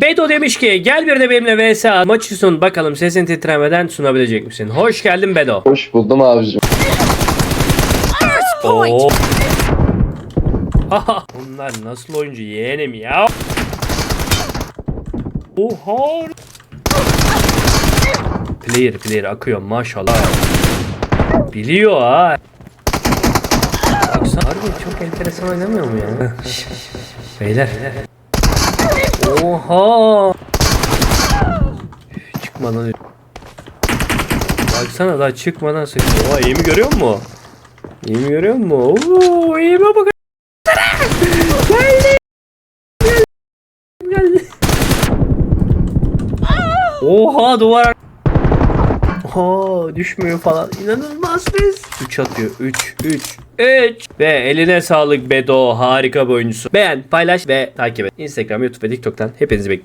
Bedo demiş ki gel bir de benimle vs at. Maçı sun bakalım sesin titremeden sunabilecek misin? Hoş geldin Bedo. Hoş buldum abicim. Oo. Haha. Bunlar nasıl oyuncu yeğenim ya? Oha. Player player akıyor maşallah. Biliyor ha. Baksana harbi çok enteresan oynamıyor mu ya? Beyler. Oha. Çıkmadan Baksana daha çıkmadan sıkıyor. Oha iyi mi görüyor musun? İyi mi görüyor musun? Oo mi bak. Geldi. Geldi. Oha duvar. Oha düşmüyor falan. İnanılmaz biz. 3 atıyor. 3 3 3 ve eline sağlık Bedo harika bir oyuncusu. Beğen, paylaş ve takip et. Instagram, YouTube ve TikTok'tan hepinizi bekliyorum.